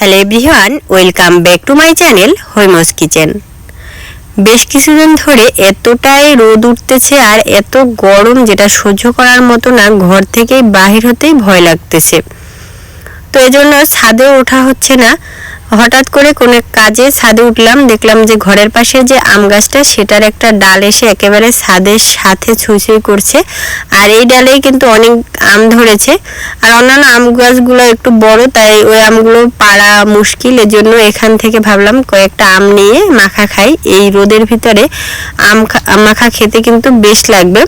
Hello everyone welcome back to my channel Haimo's kitchen বেশ কিছুদিন ধরে এতটাই রোদ উঠতেছে আর এত গরম যেটা সহ্য করার মতো না, ঘর থেকেই বাহির হতেই ভয় লাগতেছে। তো এজন্য ছাদে ওঠা হচ্ছে না। হঠাৎ করে কোনো কাজে ছাদে উঠলাম, দেখলাম যে ঘরের পাশে যে আম গাছটা, সেটার একটা ডাল এসে একেবারে ছাদের সাথে ছুঁই করছে। আর এই ডালেই কিন্তু অনেক আম ধরেছে। আর অন্যান্য আম গাছগুলো একটু বড়, তাই ওই আমগুলো পাড়া মুশকিল। এজন্য এখান থেকে ভাবলাম কয়েকটা আম নিয়ে মাখা খাই। এই রোদের ভিতরে আম মাখা খেতে কিন্তু বেশ লাগবে।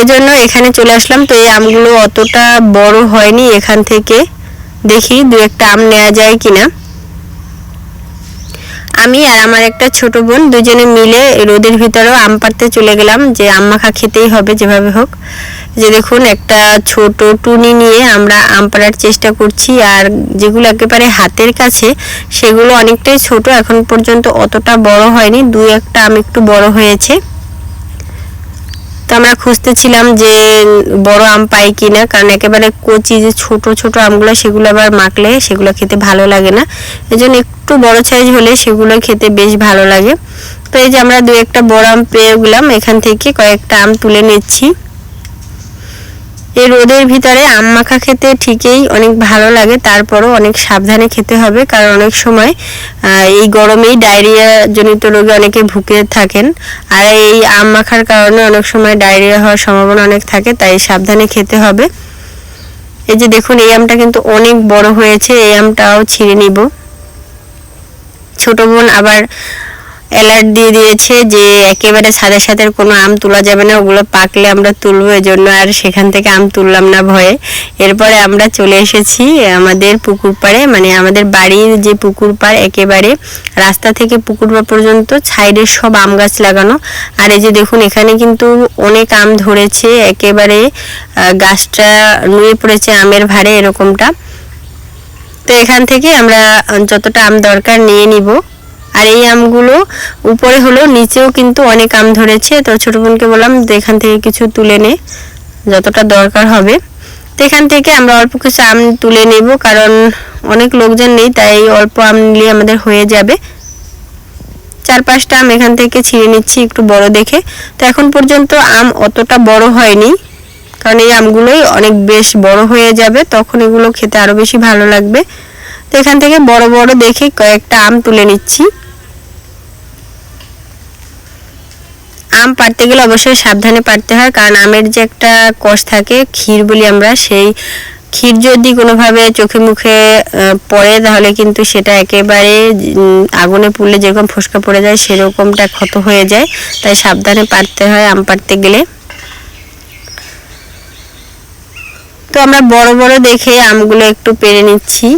এজন্য এখানে চলে আসলাম। তো এই আমগুলো অতটা বড় হয়নি এখান থেকে। দেখি দু একটা আম নেওয়া যায় কিনা। আমি আর আমার একটা ছোট বোন দুজনে মিলে রোদের ভিতরেও আম পাড়তে চলে গেলাম যে আম মাখা খেতেই হবে যেভাবে হোক। যে দেখুন একটা ছোট টুনি নিয়ে আমরা আম পাড়ার চেষ্টা করছি আর যেগুলো একেবারে হাতের কাছে, সেগুলো অনেকটাই ছোট, এখন পর্যন্ত অতটা বড় হয়নি। দু একটা আম একটু বড় হয়েছে। তো আমরা খুঁজতেছিলাম যে বড় আম পাই কিনা, কারণ একেবারে কচি যে ছোট ছোট আমগুলো, সেগুলো আবার মাখলে সেগুলো খেতে ভালো লাগে না। এই জন্য একটু বড় সাইজ হলে সেগুলো খেতে বেশ ভালো লাগে। তো এই যে আমরা দু একটা বড় আম পেয়ে গেলাম, এখান থেকে কয়েকটা আম তুলে নিচ্ছি। এই রোদের ভিতরে আম মাখা খেতে ঠিকই অনেক ভালো লাগে, তারপরও অনেক সাবধানে খেতে হবে, কারণ অনেক সময় এই গরমেই ডায়রিয়া জনিত রোগে অনেকে ভুগে থাকেন। আর এই আম মাখার কারণে অনেক সময় ডায়রিয়া হওয়ার সম্ভাবনা অনেক থাকে, তাই সাবধানে খেতে হবে। এই যে দেখুন, এই আমটা কিন্তু অনেক বড় হয়েছে, এই আমটাও ছিঁড়ে নিব। ছোট বোন আবার অ্যালার্ট দিয়ে দিয়েছে যে একেবারে সাথে সাথে কোনো আম তোলা যাবে না, ওগুলো পাকলে আমরা তুলব তুলবো এজন্য আর সেখান থেকে আম তুললাম না ভয়ে। এরপরে আমরা চলে এসেছি আমাদের পুকুর পাড়ে মানে আমাদের বাড়ির যে পুকুর পাড়, একেবারে রাস্তা থেকে পুকুর পাড় পর্যন্ত, সাইডে সব আম গাছ লাগানো। আর এই যে দেখুন, এখানে কিন্তু অনেক আম ধরেছে, একেবারে গাছটা নুয়ে পড়েছে আমের ভারে এরকমটা। তো এখান থেকে আমরা যতটা আম দরকার নিয়ে নিব। আর এই আমগুলো উপরে হলেও নিচেও কিন্তু অনেক আম ধরেছে। তো ছোট বোনকে বললাম এখান থেকে কিছু তুলে নে, যতটা দরকার হবে। তো এখান থেকে আমরা অল্প কিছু আম তুলে নেব, কারণ অনেক লোকজন নেই, তাই অল্প আম নিলে আমাদের হয়ে যাবে। চার পাঁচটা আম এখান থেকে ছিঁড়ে নিচ্ছি একটু বড় দেখে। তো এখন পর্যন্ত আম অতটা বড় হয়নি, কারণ এই আমগুলোই অনেক বেশ বড় হয়ে যাবে, তখন এগুলো খেতে আরও বেশি ভালো লাগবে। তো এখান থেকে বড় বড় দেখে কয়েকটা আম তুলে নিচ্ছি। আম পাড়তে গেলে অবশ্যই সাবধানে পাড়তে হয়, কারণ আমের যে একটা কষ থাকে, ক্ষীর বলি আমরা, সেই ক্ষীর যদি কোনোভাবে চোখে মুখে পড়ে, তাহলে কিন্তু সেটা একেবারে আগুনে পুড়লে যেরকম ফোসকা পড়ে যায়, সেরকমটা ক্ষত হয়ে যায়। তাই সাবধানে পাড়তে হয় আম পাড়তে গেলে। তো আমরা বড় বড় দেখে আমগুলো একটু পেরে নিচ্ছি।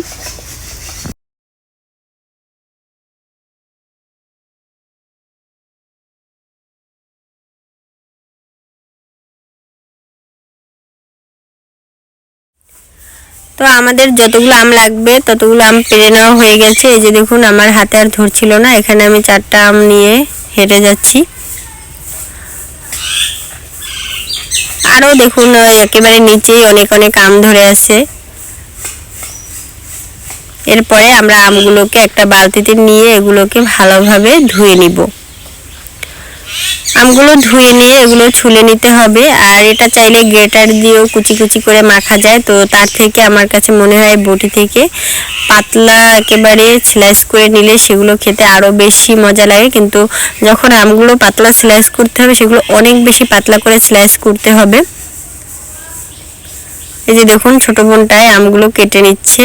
তো আমাদের যতগুলো আম লাগবে, ততগুলো আম পেরে নেওয়া হয়ে গেছে। এই যে দেখুন, আমার হাতে আর ধরছিল না। এখানে আমি চারটা আম নিয়ে হেঁটে যাচ্ছি। আরও দেখুন একেবারে নিচেই অনেক অনেক আম ধরে আছে। এরপরে আমরা আমগুলোকে একটা বালতিতে নিয়ে এগুলোকে ভালোভাবে ধুয়ে নিব। আমগুলো ধুয়ে নিয়ে এগুলো ছুলে নিতে হবে। আর এটা চাইলে গ্রেটার দিয়েও কুচি কুচি করে মাখা যায়। তো তার থেকে আমার কাছে মনে হয় বটি থেকে পাতলা একেবারে স্লাইস করে নিলে সেগুলো খেতে আরও বেশি মজা লাগে। কিন্তু যখন আমগুলো পাতলা স্লাইস করতে হবে, সেগুলো অনেক বেশি পাতলা করে স্লাইস করতে হবে। এই যে দেখুন, ছোটো বোনটায় আমগুলো কেটে নিচ্ছে।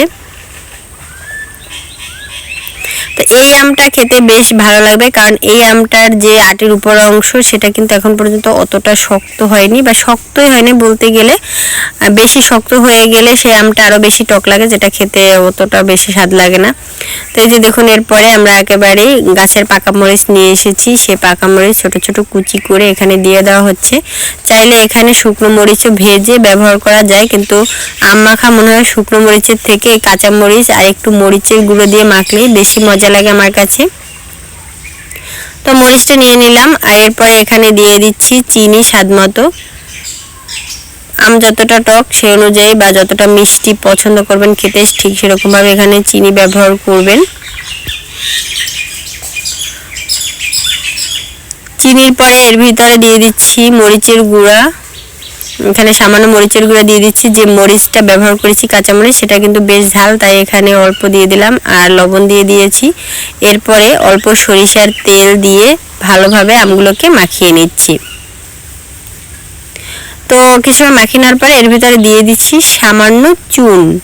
তো এই আমটা খেতে বেশ ভালো লাগবে। কারণ এই আমটার যে আটির উপর অংশ, সেটা কিন্তু এখন পর্যন্ত অতটা শক্ত হয়নি বা শক্তই হয়নি বলতে গেলে। বেশি শক্ত হয়ে গেলে সেই আমটা আরও বেশি টক লাগে, যেটা খেতে অতটা বেশি স্বাদ লাগে না। তো এই যে দেখুন, এরপরে আমরা একেবারেই গাছের পাকা মরিচ নিয়ে এসেছি। সে পাকা মরিচ ছোট ছোট কুচি করে এখানে দিয়ে দেওয়া হচ্ছে। চাইলে এখানে শুকনো মরিচও ভেজে ব্যবহার করা যায়, কিন্তু আম মাখা মনে হয় শুকনো মরিচের থেকে কাঁচা মরিচ আর একটু মরিচের গুঁড়ো দিয়ে মাখলেই বেশি মজা লাগে আমার কাছে। তো মরিচটা নিয়ে নিলাম, আর এরপরে এখানে দিয়ে দিচ্ছি চিনি স্বাদ মতো। আম যতটা টক সে অনুযায়ী বা যতটা মিষ্টি পছন্দ করবেন খেতে, ঠিক সেরকমভাবে এখানে চিনি ব্যবহার করবেন। চিনির পরে এর ভিতরে দিয়ে দিচ্ছি মরিচের গুঁড়া। এখানে সামান্য মরিচের গুঁড়া দিয়ে দিচ্ছি। যে মরিচটা ব্যবহার করেছি কাঁচামরিচ, সেটা কিন্তু বেশ ঝাল, তাই এখানে অল্প দিয়ে দিলাম আর লবণ দিয়ে দিয়েছি। এরপরে অল্প সরিষার তেল দিয়ে ভালোভাবে আমগুলোকে মাখিয়ে নিচ্ছি। তো কিছুক্ষণ মাখিয়ে নেওয়ার পরে এর ভিতরে দিয়ে দিচ্ছি সামান্য চুন।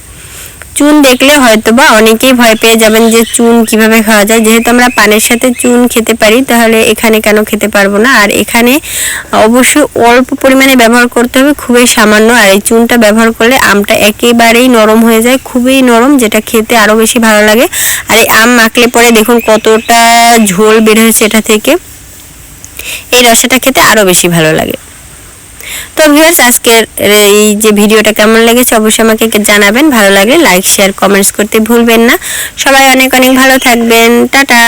চুন দেখলে হয়তো বা অনেকেই ভয় পেয়ে যাবেন যে চুন কীভাবে খাওয়া যায়। যেহেতু আমরা পানের সাথে চুন খেতে পারি, তাহলে এখানে কেন খেতে পারব না? আর এখানে অবশ্যই অল্প পরিমাণে ব্যবহার করতে হবে, খুবই সামান্য। আর এই চুনটা ব্যবহার করলে আমটা একেবারেই নরম হয়ে যায়, খুবই নরম, যেটা খেতে আরও বেশি ভালো লাগে। আর এই আম মাখলে পরে দেখুন কতটা ঝোল বের হয়েছে এটা থেকে। এই রসাটা খেতে আরও বেশি ভালো লাগে। তো ভিউয়ার্স আজকের এই যে ভিডিওটা কেমন লেগেছে অবশ্যই আমাকে জানাবেন। ভালো লাগলে লাইক শেয়ার কমেন্টস করতে ভুলবেন না। সবাই অনেক অনেক ভালো থাকবেন। টাটা!